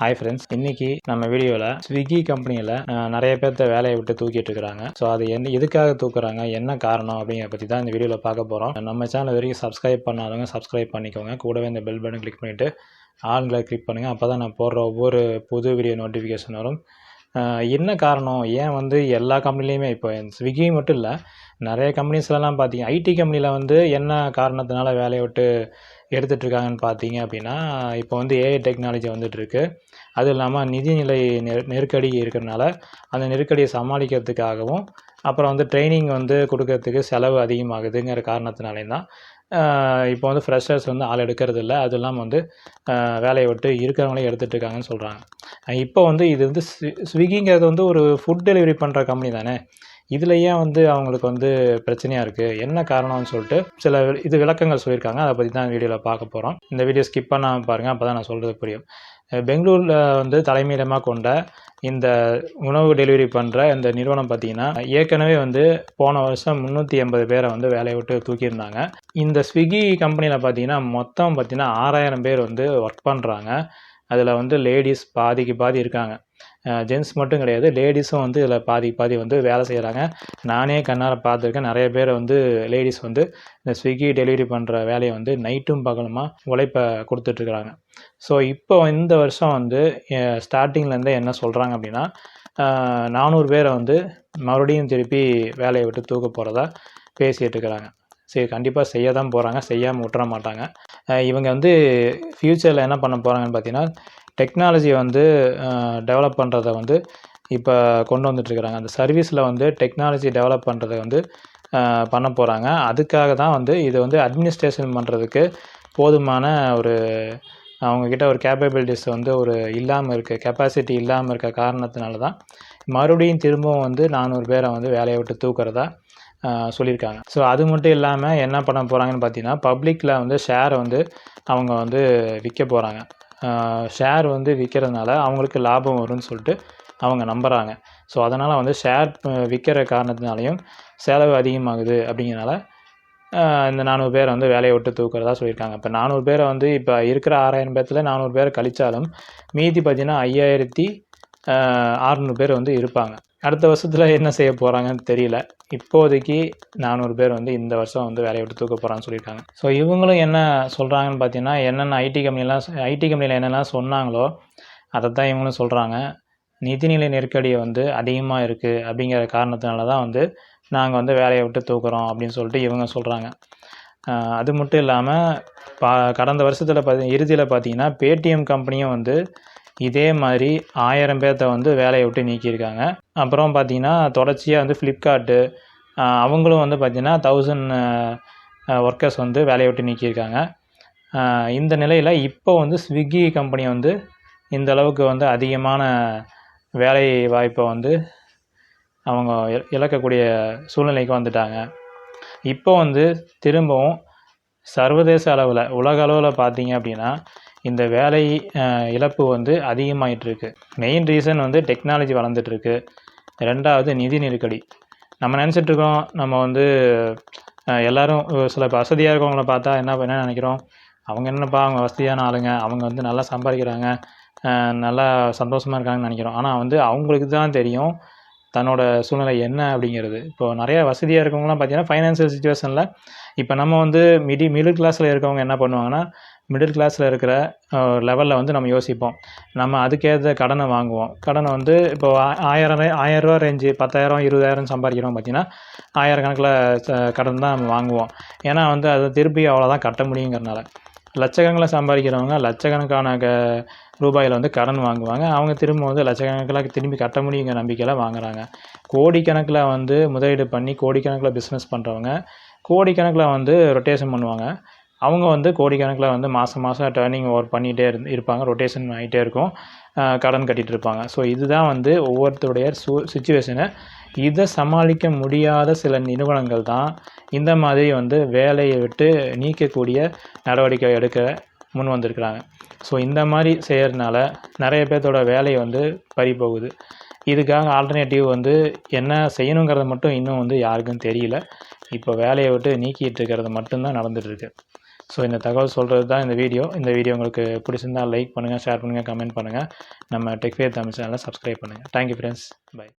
Hi friends இன்னைக்கு நம்ம வீடியோவில் ஸ்விக்கி கம்பெனியில் நிறைய பேர்த்த வேலையை விட்டு தூக்கிட்டு இருக்கிறாங்க. ஸோ அது என்ன எதுக்காக தூக்குறாங்க என்ன காரணம் அப்படிங்கிற பற்றி தான் இந்த வீடியோவில் பார்க்க போகிறோம் நம்ம சேனல் வரைக்கும் சப்ஸ்கிரைப் பண்ணாதவங்க சப்ஸ்கிரைப் பண்ணிக்கோங்க. கூடவே இந்த பெல் பட்டன் கிளிக் பண்ணிவிட்டு ஆன்களை கிளிக் பண்ணுங்கள் அப்போ தான் நான் போடுற ஒவ்வொரு புது வீடியோ நோட்டிஃபிகேஷன் வரும். என்ன காரணம்? ஏன் வந்து எல்லா கம்பெனிலையுமே இப்போ ஸ்விக்கி மட்டும் இல்லை நிறைய கம்பெனிஸ்லலாம் பார்த்தீங்க ஐடி கம்பெனியில் வந்து என்ன காரணத்தினால வேலையை விட்டு எடுத்துகிட்டுருக்காங்கன்னு பார்த்தீங்க அப்படின்னா இப்போ வந்து ஏஐ டெக்னாலஜி வந்துட்டுருக்கு அதுவும் இல்லாமல் நிதிநிலை நெரு நெருக்கடி இருக்கிறனால அந்த நெருக்கடியை சமாளிக்கிறதுக்காகவும் அப்புறம் வந்து ட்ரைனிங் வந்து கொடுக்கறதுக்கு செலவு அதிகமாகுதுங்கிற காரணத்தினாலேயும் தான் இப்போ வந்து ஃப்ரெஷர்ஸ் வந்து ஆள் எடுக்கிறது இல்லை. அது இல்லாமல் வந்து வேலையை விட்டு இருக்கிறவங்களே எடுத்துகிட்டு இருக்காங்கன்னு சொல்கிறாங்க இப்போ வந்து இது வந்து ஸ்விக்கிங்கிறது வந்து ஒரு ஃபுட் டெலிவரி பண்ணுற கம்பெனி தானே. இதில் ஏன் வந்து அவங்களுக்கு வந்து பிரச்சனையாக இருக்குது என்ன காரணம்னு சொல்லிட்டு சில இது விளக்கங்கள் சொல்லியிருக்காங்க. அதை பற்றி தான் வீடியோவில் பார்க்க போகிறோம் இந்த வீடியோ ஸ்கிப் பண்ணாமல் பாருங்கள் அப்போ தான் நான் சொல்கிறது புரியும். பெங்களூரில் வந்து தலைமையிடமாக கொண்ட இந்த உணவு டெலிவரி பண்ணுற இந்த நிறுவனம் பார்த்தீங்கன்னா ஏற்கனவே வந்து போன வருஷம் முந்நூற்றி எண்பது பேரை வந்து வேலையை விட்டு தூக்கியிருந்தாங்க. இந்த ஸ்விக்கி கம்பெனியில் பார்த்தீங்கன்னா மொத்தம் பார்த்திங்கன்னா ஆறாயிரம் பேர் வந்து ஒர்க் பண்ணுறாங்க அதில் வந்து லேடிஸ் பாதிக்கு பாதி இருக்காங்க. ஜென்ட்ஸ் மட்டும் கிடையாது லேடிஸும் வந்து இதில் பாதி பாதி வந்து வேலை செய்கிறாங்க நானே கண்ணால் பார்த்துருக்கேன் நிறைய பேர் வந்து லேடிஸ் வந்து இந்த ஸ்விக்கி டெலிவரி பண்ணுற வேலையை வந்து நைட்டும் பகலுமா உழைப்பை கொடுத்துட்ருக்குறாங்க. ஸோ இப்போ இந்த வருஷம் வந்து ஸ்டார்டிங்லேருந்தே என்ன சொல்கிறாங்க அப்படின்னா நானூறு பேரை வந்து மறுபடியும் திருப்பி வேலையை விட்டு தூக்க போகிறதா பேசிகிட்டு இருக்கிறாங்க சரி கண்டிப்பாக செய்ய தான் போகிறாங்க செய்யாமல் விட்டுற மாட்டாங்க. இவங்க வந்து ஃப்யூச்சரில் என்ன பண்ண போகிறாங்கன்னு பார்த்தீங்கன்னா டெக்னாலஜியை வந்து டெவலப் பண்ணுறத வந்து இப்போ கொண்டு வந்துட்டுருக்குறாங்க அந்த சர்வீஸில் வந்து டெக்னாலஜி டெவலப் பண்ணுறத வந்து பண்ண போகிறாங்க அதுக்காக தான் வந்து இது வந்து அட்மினிஸ்ட்ரேஷன் பண்ணுறதுக்கு போதுமான ஒரு அவங்கக்கிட்ட ஒரு கேப்பபிலிட்டிஸ் வந்து ஒரு இல்லாமல் இருக்க கெப்பாசிட்டி இல்லாமல் இருக்க காரணத்தினால தான் மறுபடியும் திரும்பவும் வந்து நானூறு பேரை வந்து வேலையை விட்டு தூக்குறதா சொல்லியிருக்காங்க. ஸோ அது மட்டும் இல்லாமல் என்ன பண்ண போகிறாங்கன்னு பார்த்தீங்கன்னா பப்ளிக்கில் வந்து ஷேரை வந்து அவங்க வந்து விற்க போகிறாங்க ஷேர் வந்து விற்கிறதுனால அவங்களுக்கு லாபம் வரும்னு சொல்லிட்டு அவங்க நம்புகிறாங்க ஸோ அதனால் வந்து ஷேர் விற்கிற காரணத்தினாலையும் செலவு அதிகமாகுது அப்படிங்கிறனால இந்த நானூறு பேரை வந்து வேலையை விட்டு தூக்குறதா சொல்லியிருக்காங்க. இப்போ நானூறு பேரை வந்து இப்போ இருக்கிற ஆறாயிரம் பேர்த்தில் நானூறு பேரை கழிச்சாலும் மீதி பார்த்தீங்கன்னா ஐயாயிரத்தி ஆறுநூறு பேர் வந்து இருப்பாங்க. அடுத்த வருஷத்தில் என்ன செய்ய போகிறாங்கன்னு தெரியல. இப்போதைக்கு நானூறு பேர் வந்து இந்த வருஷம் வந்து வேலையை விட்டு தூக்க போகிறான்னு சொல்லியிருக்காங்க. ஸோ இவங்களும் என்ன சொல்கிறாங்கன்னு பார்த்தீங்கன்னா என்னென்ன ஐடி கம்பெனிலாம் ஐடி கம்பெனியில் என்னெல்லாம் சொன்னாங்களோ அதை தான் இவங்களும் சொல்கிறாங்க நிதிநிலை நெருக்கடி வந்து அதிகமாக இருக்குது அப்படிங்கிற காரணத்தினால தான் வந்து நாங்கள் வந்து வேலையை விட்டு தூக்குறோம் அப்படின்னு சொல்லிட்டு இவங்க சொல்கிறாங்க அது மட்டும் இல்லாமல் பா கடந்த வருஷத்தில் பார்த்தி இறுதியில் பார்த்தீங்கன்னா பேடிஎம் கம்பெனியும் வந்து இதே மாதிரி ஆயிரம் பேர்த்த வந்து வேலையை விட்டு நீக்கியிருக்காங்க. அப்புறம் பார்த்தீங்கன்னா தொடர்ச்சியாக வந்து ஃப்ளிப்கார்ட்டு அவங்களும் வந்து பார்த்திங்கன்னா தௌசண்ட் ஒர்க்கர்ஸ் வந்து வேலையை விட்டு நீக்கியிருக்காங்க. இந்த நிலையில் இப்போ வந்து ஸ்விக்கி கம்பெனி வந்து இந்த அளவுக்கு வந்து அதிகமான வேலை வாய்ப்பை வந்து அவங்க இழக்கக்கூடிய சூழ்நிலைக்கு வந்துட்டாங்க. இப்போ வந்து திரும்பவும் சர்வதேச அளவில் உலக அளவில் பார்த்தீங்க அப்படின்னா இந்த வேலை இழப்பு வந்து அதிகமாகிட்டுருக்கு மெயின் ரீசன் வந்து டெக்னாலஜி வளர்ந்துட்டுருக்கு. ரெண்டாவது நிதி நெருக்கடி. நம்ம நினச்சிட்ருக்கோம் நம்ம வந்து எல்லோரும் எல்லாரும் ஒரு சில வசதியாக இருக்கவங்கள பார்த்தா என்ன என்ன நினைக்கிறோம்? அவங்க என்னப்பா அவங்க வசதியான ஆளுங்க அவங்க வந்து நல்லா சம்பாதிக்கிறாங்க நல்லா சந்தோஷமாக இருக்காங்கன்னு நினைக்கிறோம். ஆனால் வந்து அவங்களுக்கு தான் தெரியும் தன்னோட சூழ்நிலை என்ன அப்படிங்கிறது. இப்போ நிறைய வசதியாக இருக்கவங்களாம் பார்த்தீங்கன்னா ஃபைனான்சியல் சுச்சுவேஷனில் இப்போ நம்ம வந்து மிடி மிடில் கிளாஸில் இருக்கவங்க என்ன பண்ணுவாங்கன்னா மிடில் கிளாஸில் இருக்கிற லெவலில் வந்து நம்ம யோசிப்போம். நம்ம அதுக்கேற்ற கடனை வாங்குவோம். கடனை வந்து இப்போ ஆயிரம் ஆயிரரூவா ரேஞ்சு பத்தாயிரம் இருபதாயிரம் சம்பாதிக்கிறோம் பார்த்தீங்கன்னா ஆயிரக்கணக்கில் கடன் தான் நம்ம வாங்குவோம். ஏன்னா வந்து அதை திருப்பி அவ்வளோதான் கட்ட முடியுங்கிறனால லட்சக்கணக்கில் சம்பாதிக்கிறவங்க லட்சக்கணக்கான க ரூபாயில் வந்து கடன் வாங்குவாங்க. அவங்க திரும்ப வந்து லட்சக்கணக்கில் திரும்பி கட்ட முடியுங்கிற நம்பிக்கையில் வாங்குறாங்க. கோடிக்கணக்கில் வந்து முதலீடு பண்ணி கோடிக்கணக்கில் பிஸ்னஸ் பண்ணுறவங்க கோடிக்கணக்கில் வந்து ரொட்டேஷன் பண்ணுவாங்க. அவங்க வந்து கோடிக்கணக்கில் வந்து மாதம் மாதம் டேர்னிங் ஓவர் பண்ணிகிட்டே இரு இருப்பாங்க. ரொட்டேஷன் ஆகிட்டே இருக்கும். கடன் கட்டிகிட்டு இருப்பாங்க. ஸோ இதுதான் வந்து ஒவ்வொருத்தருடைய சு சுச்சுவேஷனை இதை சமாளிக்க முடியாத சில நிறுவனங்கள் தான் இந்த மாதிரி வந்து வேலையை விட்டு நீக்கக்கூடிய நடவடிக்கை எடுக்க முன் வந்திருக்கிறாங்க ஸோ இந்த மாதிரி செய்கிறதுனால நிறைய பேர்த்தோட வேலை வந்து பறி போகுது. இதுக்காக ஆல்டர்னேட்டிவ் வந்து என்ன செய்யணுங்கிறத மட்டும் இன்னும் வந்து யாருக்கும் தெரியல. இப்போ வேலையை விட்டு நீக்கிட்டு இருக்கிறது மட்டும்தான் நடந்துகிட்ருக்கு ஸோ இந்த தகவல் சொல்கிறது தான் இந்த வீடியோ. இந்த வீடியோ உங்களுக்கு பிடிச்சிருந்தா லைக் பண்ணுங்கள் ஷேர் பண்ணுங்கள் கமெண்ட் பண்ணுங்கள் நம்ம டெக்ஃபேர் தமிழ் சேனலை சப்ஸ்கிரைப் பண்ணுங்கள் தேங்க்யூ ஃப்ரெண்ட்ஸ் பை